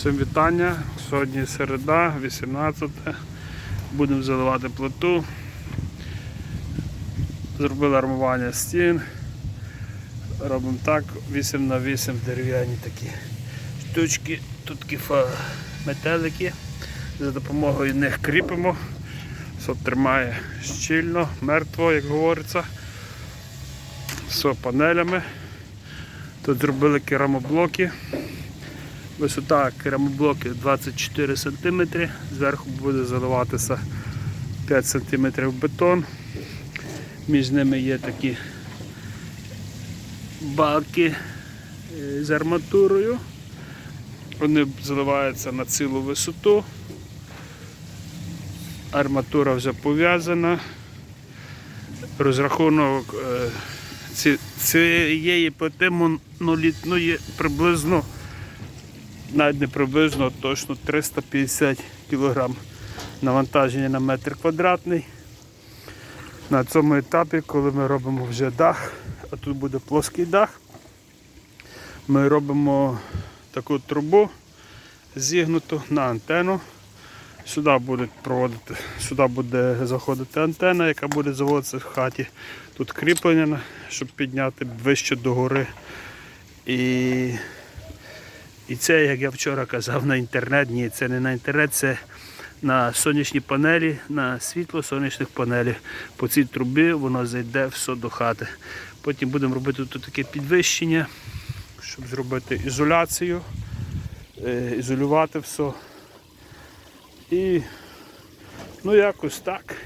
Всім вітання. Сьогодні середа, 18. Будемо заливати плиту. Зробили армування стін. Робимо так, 8 на 8 дерев'яні такі штучки. Тут такі метелики. За допомогою них кріпимо. Все тримає щільно, мертво, як говориться. Все панелями. Тут зробили керамоблоки. Висота керамоблоків 24 см, зверху буде заливатися 5 см бетон. Між ними є такі балки е, з арматурою. Вони заливаються на цілу висоту. Арматура вже пов'язана. Розрахунок е, ці- цієї плити монолітної приблизно навіть не приблизно, а точно 350 кг навантаження на метр квадратний. На цьому етапі, коли ми робимо вже дах, а тут буде плоский дах, ми робимо таку трубу зігнуту на антенну. Сюди буде проводити, сюди буде заходити антенна, яка буде заводитися в хаті. Тут кріплення, щоб підняти вище до гори. І і це, як я вчора казав на інтернет, ні, це не на інтернет, це на сонячні панелі, на світло сонячних панелів. По цій трубі воно зайде все до хати. Потім будемо робити тут таке підвищення, щоб зробити ізоляцію, е, ізолювати все. І ну якось так.